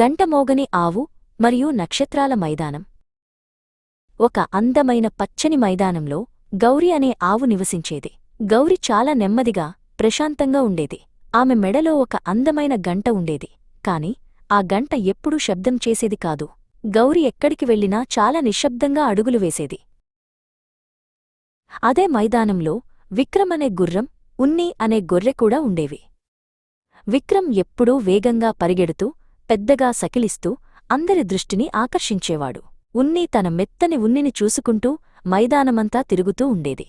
గంటమోగని ఆవు మరియు నక్షత్రాల మైదానం. ఒక అందమైన పచ్చని మైదానంలో గౌరి అనే ఆవు నివసించేది. గౌరి చాలా నెమ్మదిగా ప్రశాంతంగా ఉండేది. ఆమె మెడలో ఒక అందమైన గంట ఉండేది. కాని ఆ గంట ఎప్పుడూ శబ్దం చేసేది కాదు. గౌరి ఎక్కడికి వెళ్ళినా చాలా నిశ్శబ్దంగా అడుగులు వేసేది. అదే మైదానంలో విక్రమ్ అనే గుర్రం ఉన్ని అనే గొర్రె కూడా ఉండేవి. విక్రమ్ ఎప్పుడూ వేగంగా పరిగెడుతూ పెద్దగా సకిలిస్తూ అందరి దృష్టిని ఆకర్షించేవాడు. ఉన్ని తన మెత్తని ఉన్నిని చూసుకుంటూ మైదానమంతా తిరుగుతూ ఉండేది.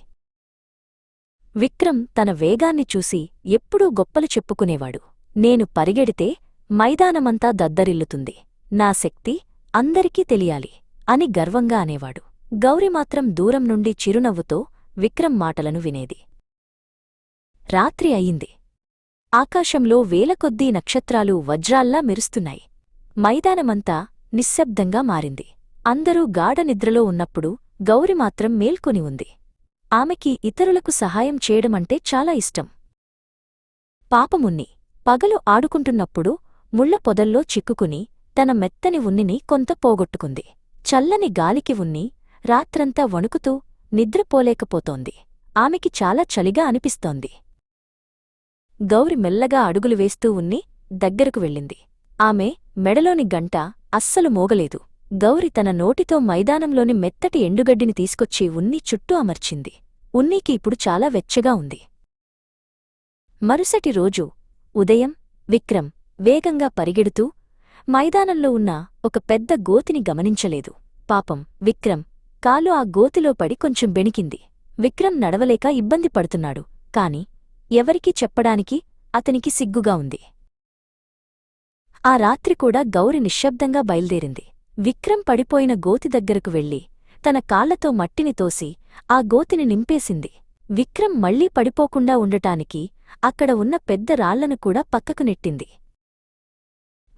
విక్రమ్ తన వేగాన్ని చూసి ఎప్పుడూ గొప్పలు చెప్పుకునేవాడు. నేను పరిగెడితే మైదానమంతా దద్దరిల్లుతుంది. నా శక్తి అందరికీ తెలియాలి అని గర్వంగా అనేవాడు. గౌరి మాత్రం దూరం నుండి చిరునవ్వుతో విక్రమ్ మాటలను వినేది. రాత్రి అయింది. ఆకాశంలో వేలకొద్దీ నక్షత్రాలు వజ్రాల్లా మెరుస్తున్నాయి. మైదానమంతా నిశ్శబ్దంగా మారింది. అందరూ గాఢ నిద్రలో ఉన్నప్పుడు గౌరి మాత్రం మేల్కొని ఉంది. ఆమెకి ఇతరులకు సహాయం చేయడమంటే చాలా ఇష్టం. పాపమున్ని పగలు ఆడుకుంటున్నప్పుడు ముళ్ళ పొదల్లో చిక్కుకుని తన మెత్తని ఉన్నిని కొంత పోగొట్టుకుంది. చల్లని గాలికి ఉన్ని రాత్రంతా వణుకుతూ నిద్రపోలేకపోతోంది. ఆమెకి చాలా చలిగా అనిపిస్తోంది. గౌరి మెల్లగా అడుగులు వేస్తూ ఉన్ని దగ్గరకు వెళ్ళింది. ఆమె మెడలోని గంట అస్సలు మోగలేదు. గౌరి తన నోటితో మైదానంలోని మెత్తటి ఎండుగడ్డిని తీసుకొచ్చి ఉన్ని చుట్టూ అమర్చింది. ఉన్నీకి ఇప్పుడు చాలా వెచ్చగా ఉంది. మరుసటి రోజు ఉదయం విక్రమ్ వేగంగా పరిగెడుతూ మైదానంలో ఉన్న ఒక పెద్ద గోతిని గమనించలేదు. పాపం విక్రమ్ కాలు ఆ గోతిలో పడి కొంచెం బెణికింది. విక్రమ్ నడవలేక ఇబ్బంది పడుతున్నాడు. కాని ఎవరికీ చెప్పడానికి అతనికి సిగ్గుగా ఉంది. ఆ రాత్రి కూడా గౌరి నిశ్శబ్దంగా బయల్దేరింది. విక్రమ్ పడిపోయిన గోతి దగ్గరకు వెళ్ళి తన కాళ్ళతో మట్టిని తోసి ఆ గోతిని నింపేసింది. విక్రమ్ మళ్ళీ పడిపోకుండా ఉండటానికి అక్కడ ఉన్న పెద్ద రాళ్ళను కూడా పక్కకు నెట్టింది.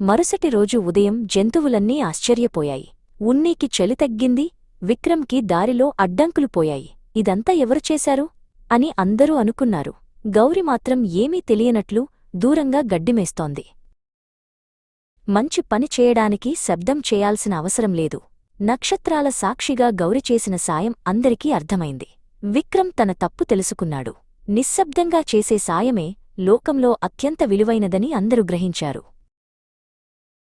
మరుసటి రోజు ఉదయం జంతువులన్నీ ఆశ్చర్యపోయాయి. ఉన్నీకి చలి తగ్గింది విక్రమ్కి దారిలో అడ్డంకులు పోయాయి. ఇదంతా ఎవరు చేశారు? అని అందరూ అనుకున్నారు. గౌరి మాత్రం ఏమీ తెలియనట్లు దూరంగా గడ్డిమేస్తోంది. మంచి పని చేయడానికి శబ్దం చేయాల్సిన అవసరం లేదు. నక్షత్రాల సాక్షిగా గౌరి చేసిన సాయం అందరికీ అర్థమైంది. విక్రమ్ తన తప్పు తెలుసుకున్నాడు. నిశ్శబ్దంగా చేసే సాయమే లోకంలో అత్యంత విలువైనదని అందరూ గ్రహించారు.